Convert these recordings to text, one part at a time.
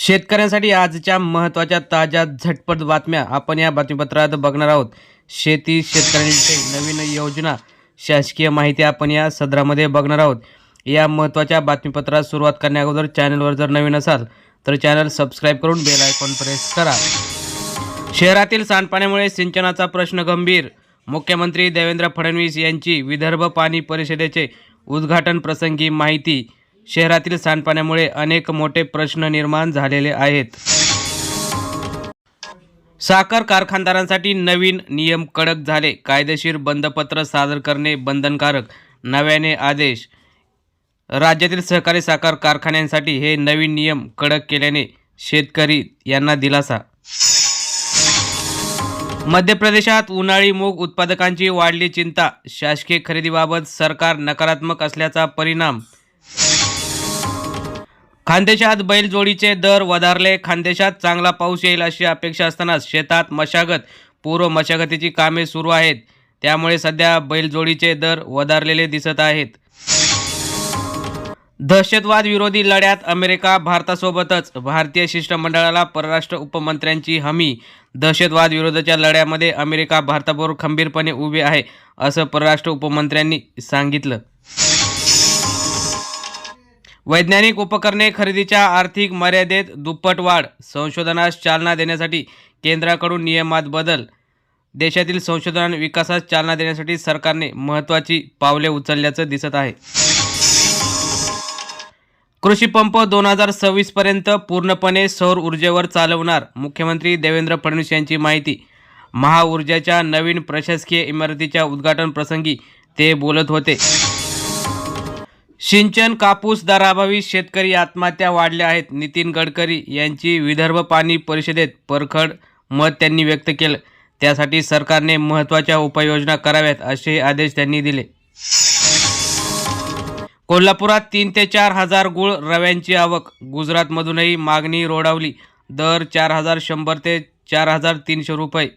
शेतकऱ्यांसाठी आजच्या महत्त्वाच्या ताज्या झटपट बातम्या आपण या बातमीपत्रात बघणार आहोत. शेती शेतकऱ्यांविषयी नवीन योजना शासकीय माहिती आपण या सदरामध्ये बघणार आहोत. या महत्त्वाच्या बातमीपत्रात सुरुवात करण्याअगोदर चॅनलवर जर नवीन असाल तर चॅनल सबस्क्राईब करून बेल आयकॉन प्रेस करा. शहरातील सांडपाण्यामुळे सिंचनाचा प्रश्न गंभीर. मुख्यमंत्री देवेंद्र फडणवीस यांची विदर्भ पाणी परिषदेचे उद्घाटन प्रसंगी माहिती शहरातील सांडपाण्यामुळे अनेक मोठे प्रश्न निर्माण झालेले आहेत. साखर कारखानदारांसाठी नवीन नियम कडक झाले. कायदेशीर बंदपत्र सादर करणे बंधनकारक नव्याने आदेश. राज्यातील सहकारी साखर कारखान्यांसाठी हे नवीन नियम कडक केल्याने शेतकरी यांना दिलासा. मध्य प्रदेशात उन्हाळी मूग उत्पादकांची वाढली चिंता. शासकीय खरेदीबाबत सरकार नकारात्मक असल्याचा परिणाम खानदेशात बैलजोडीचे दर वधारले. खानदेशात चांगला पाऊस येईल अशी अपेक्षा असतानाच शेतात मशागत पूर्व मशागतीची कामे सुरू आहेत. त्यामुळे सध्या बैलजोडीचे दर वधारलेले दिसत आहेत. दहशतवाद विरोधी लढ्यात अमेरिका भारतासोबतच. भारतीय शिष्टमंडळाला परराष्ट्र उपमंत्र्यांची हमी. दहशतवाद विरोधाच्या लढ्यामध्ये अमेरिका भारताबरोबर खंबीरपणे उभे आहे असं परराष्ट्र उपमंत्र्यांनी सांगितलं. वैज्ञानिक उपकरणे खरेदीच्या आर्थिक मर्यादेत दुप्पट वाढ संशोधनास चालना देण्यासाठी केंद्राकडून नियमात बदल देशातील संशोधन आणि विकासास चालना देण्यासाठी सरकारने महत्त्वाची पावले उचलल्याचं दिसत आहे. कृषी पंप दोन हजार सव्वीस पर्यंत पूर्णपणे सौर ऊर्जेवर चालवणार मुख्यमंत्री देवेंद्र फडणवीस यांची माहिती. महाऊर्जाच्या नवीन प्रशासकीय इमारतीच्या उद्घाटन प्रसंगी ते बोलत होते. सिंचन कापूस दराभावी शेतकरी आत्महत्या वाढल्या आहेत. नितीन गडकरी यांची विदर्भ पाणी परिषदेत परखड मत त्यांनी व्यक्त केलं. त्यासाठी सरकारने महत्त्वाच्या उपाययोजना कराव्यात असे आदेश त्यांनी दिले. कोल्हापुरात तीन ते चार हजार गुळ रव्यांची आवक. गुजरातमधूनही मागणी रोडावली. दर चार हजार शंभर ते चार हजार तीनशे रुपये.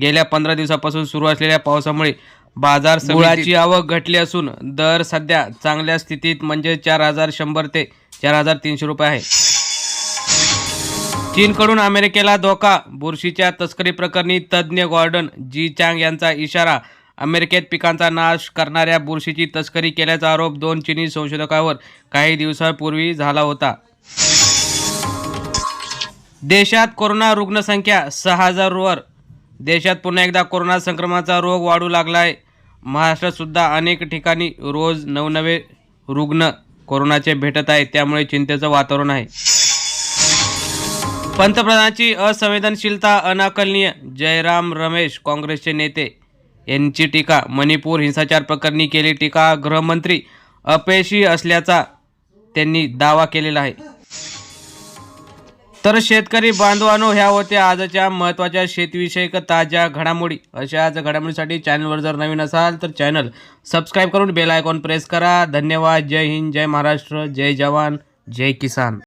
गेल्या पंधरा दिवसापासून सुरू असलेल्या पावसामुळे बाजार गुळाची आवक घटली असून दर सध्या चांगल्या स्थितीत म्हणजे चार हजार शंभर ते चार हजार तीनशे रुपये आहे. चीनकडून अमेरिकेला धोका बुरशीच्या तस्करी प्रकरणी तज्ज्ञ गॉर्डन जी चांग यांचा इशारा अमेरिकेत पिकांचा नाश करणाऱ्या बुरशीची तस्करी केल्याचा आरोप दोन चिनी संशोधकावर काही दिवसांपूर्वी झाला होता. देशात कोरोना रुग्णसंख्या सहा हजारवर देशात पुन्हा एकदा कोरोना संक्रमणाचा रोग वाढू लागला आहे महाराष्ट्रातसुद्धा अनेक ठिकाणी रोज नवनवे रुग्ण कोरोनाचे भेटत आहेत. त्यामुळे चिंतेचं वातावरण आहे. पंतप्रधानांची असंवेदनशीलता अनाकलनीय. जयराम रमेश काँग्रेसचे नेते. यांची टीका मणिपूर हिंसाचार प्रकरणी केली टीका गृहमंत्री अपयशी असल्याचा त्यांनी दावा केलेला आहे. तर शेतकरी बांधवानो ह्या होत्या आजच्या महत्त्वाच्या शेतीविषयक ताज्या घडामोडी. अशाच घडामोडीसाठी चॅनलवर जर नवीन असाल तर चॅनल सबस्क्राईब करून बेल आयकॉन प्रेस करा. धन्यवाद. जय हिंद जय महाराष्ट्र जय जवान जय किसान.